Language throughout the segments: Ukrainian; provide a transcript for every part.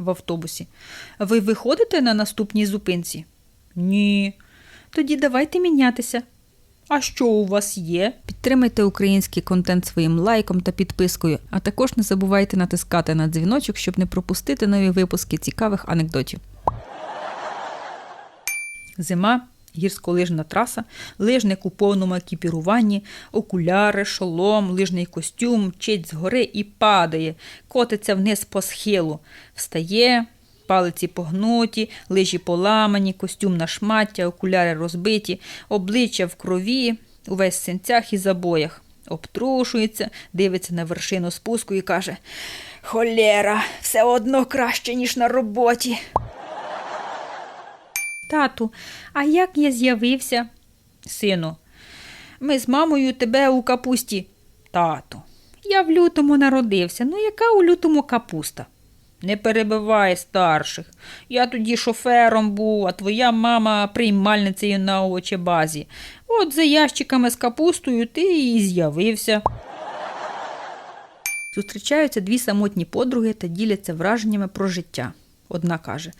в автобусі. Ви виходите на наступній зупинці? Ні. Тоді давайте мінятися. А що у вас є? Підтримайте український контент своїм лайком та підпискою, а також не забувайте натискати на дзвіночок, щоб не пропустити нові випуски цікавих анекдотів. Зима, гірськолижна траса, лижник у повному екіпіруванні, окуляри, шолом, лижний костюм, мчить згори і падає, котиться вниз по схилу, встає, палиці погнуті, лижі поламані, костюм на шмаття, окуляри розбиті, обличчя в крові, увесь в синцях і забоях. Обтрушується, дивиться на вершину спуску і каже: Холєра, все одно краще, ніж на роботі. Тату, а як я з'явився? Сину, ми з мамою тебе у капусті. Тату, я в лютому народився. Ну, яка у лютому капуста? Не перебивай старших. Я тоді шофером був, а твоя мама приймальницею на овочебазі. От за ящиками з капустою ти і з'явився. Зустрічаються дві самотні подруги та діляться враженнями про життя. Одна каже: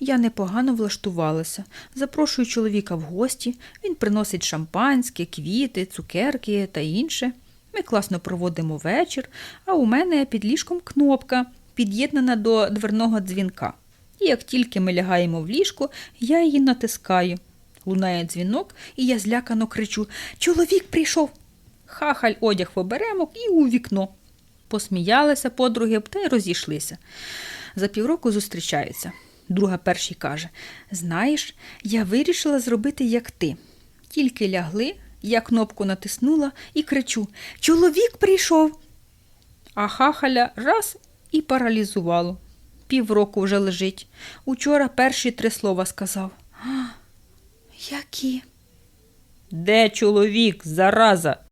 Я непогано влаштувалася. Запрошую чоловіка в гості, він приносить шампанське, квіти, цукерки та інше. Ми класно проводимо вечір, а у мене під ліжком кнопка, під'єднана до дверного дзвінка. І як тільки ми лягаємо в ліжко, я її натискаю. Лунає дзвінок, і я злякано кричу: Чоловік прийшов! Хахаль одяг в оберемок і у вікно. Посміялися подруги та й розійшлися. За півроку зустрічаються. Друга перший каже: Знаєш, я вирішила зробити, як ти. Тільки лягли, я кнопку натиснула і кричу: Чоловік прийшов. А хахаля раз і паралізувало. Півроку вже лежить. Учора перші три слова сказав. «А, Які? Де чоловік, зараза?